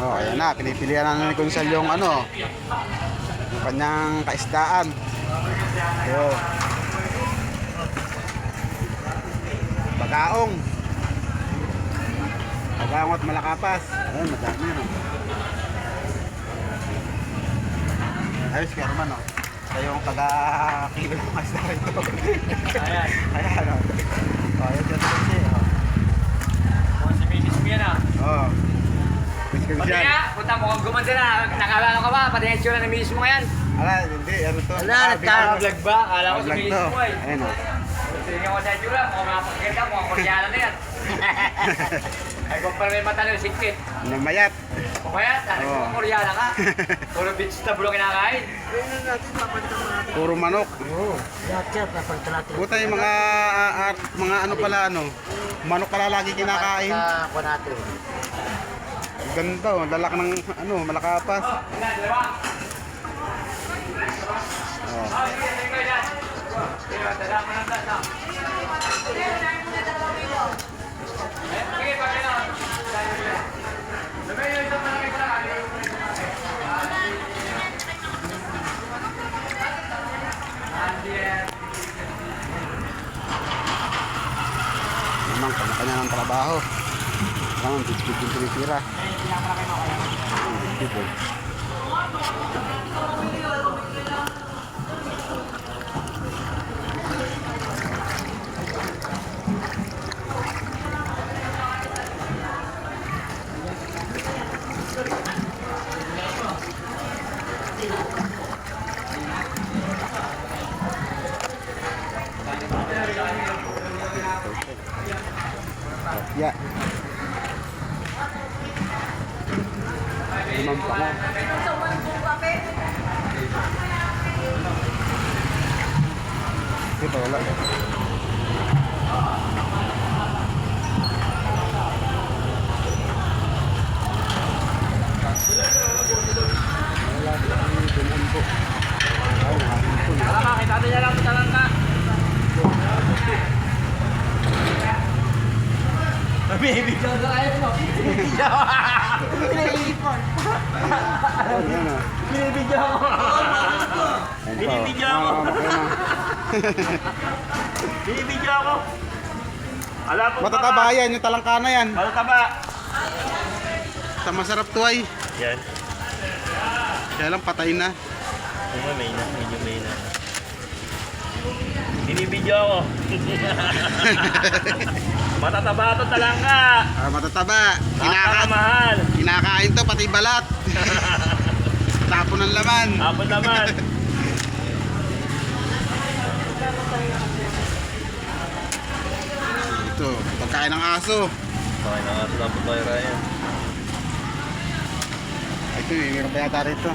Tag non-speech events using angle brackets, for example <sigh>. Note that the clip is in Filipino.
Oh, ayan na, pinipilian na ni Kunsal yung ano, yung kanyang kaisdaan. Yo. Bagaong. Bagaong at malakapas. Ayun, madami no. Ayos kaya naman no. Kayo yung taga-kilo ng isda rito. <laughs> Ayan. Ayan no. Oh, ayun dyan kasi. Oh. Kung si Mrs. mo yan ah. Oh. Kunsal. nga, punta mo kung gumanda na. Nakala ka ba? Pati yung tsura ng Mrs. mo ngayon. Ala, hindi. Ano to? Wala, Ah, nagka-vlog ba? Akala ko si Vlog to. mo eh. Ayun oh. Tingnan ko sa tsura, mukhang mga pagkita, mukhang koreana na yan. <laughs> Ay, kung parang may mata na yung sikpit. Namayat. O kaya, sabi ko Oo. koreana ka. <laughs> Puro vegetable kinakain. Puro manok. Lahat yan. Puta yung mga ah, ah, mga ano pala ano. Manok pala lagi kinakain. Sa kuha natin. Ganda oh, lalak ng ano, malakapas. Oh. Naman kanya-kanya ng trabaho. Naman bitbit yung tinitira. Bitbit eh. Limang pa nga. Ito wala. Wala si Dunan po. Ay, hangin po. Wala ka, kita niya lang sa ka. Bibigyan na kayo mo. Bibigyan ko. Ayan pa, Binibigyan ako. Makaya na. Bibigyan ko. Matataba yan, yung talangkana yan. Matataba. Sa masarap to ay. Yan. Kaya lang patay na. Yung may na, medyo may na. Binibidyo ako. <laughs> Matataba ito talangka. Ah, matataba. Kinaka kinakain to, pati balat. <laughs> Tapo ng laman. Apo naman. Ito, pagkain ng aso. Okay, nakasalapo tayo Ryan. Ito, eh, meron pa yata rito.